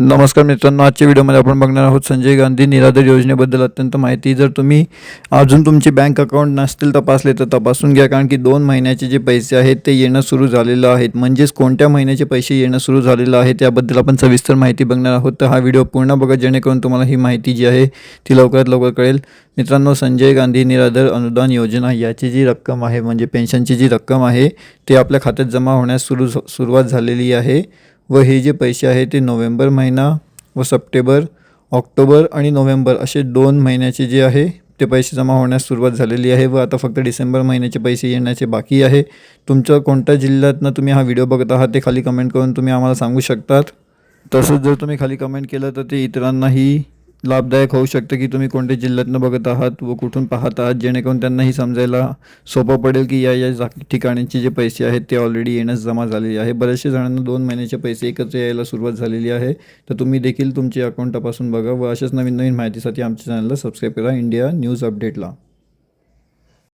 नमस्कार मित्रांनो आजच्या व्हिडिओमध्ये आपण बघणार आहोत संजय गांधी निराधार योजनेबद्दल अत्यंत माहिती. जर तुम्ही अजून तुमचे बँक अकाउंट नसतील तपासले तर तपासून घ्या कारण की दोन महिन्याचे जे पैसे आहेत ते येणं सुरू झालेलं आहेत. म्हणजेच कोणत्या महिन्याचे पैसे येणं सुरू झालेलं आहे त्याबद्दल आपण सविस्तर माहिती बघणार आहोत. तर हा व्हिडिओ पूर्ण बघा जेणेकरून तुम्हाला ही माहिती जी आहे ती लवकरात लवकर कळेल. मित्रांनो संजय गांधी निराधार अनुदान योजना याची जी रक्कम आहे म्हणजे पेन्शनची जी रक्कम आहे ते आपल्या खात्यात जमा होण्यास सुरू सुरुवात झालेली आहे. व हे जे पैसे आहे ते नोव्हेंबर महिना व सप्टेंबर ऑक्टोबर आणि नोव्हेंबर असे दोन महिन्याचे जे आहे ते पैसे जमा होण्यास सुरुवात झालेली आहे व आता फक्त डिसेंबर महिन्याचे पैसे येण्याचे बाकी आहे. तुमच्या कोणत्या जिल्ह्यातनं तुम्ही हा व्हिडिओ बघत आहात ते खाली कमेंट करून तुम्ही आम्हाला सांगू शकतात. तसंच जर तुम्ही खाली कमेंट केलं तर ते इतरांनाही लाभदायक होऊ शकतं की तुम्ही कोणत्या जिल्ह्यातनं बघत आहात व कुठून पाहत आहात जेणेकरून त्यांनाही समजायला सोपं पडेल की या या जा ठिकाणीचे जे पैसे आहेत ते ऑलरेडी येण्यास जमा झालेले आहे. बऱ्याचशा जणांना दोन महिन्याचे पैसे एकत्र यायला सुरुवात झालेली आहे. तर तुम्ही देखील तुमचे अकाउंट तपासून बघा व अशाच नवीन नवीन माहितीसाठी आमच्या चॅनलला सबस्क्राईब करा. India news अपडेटला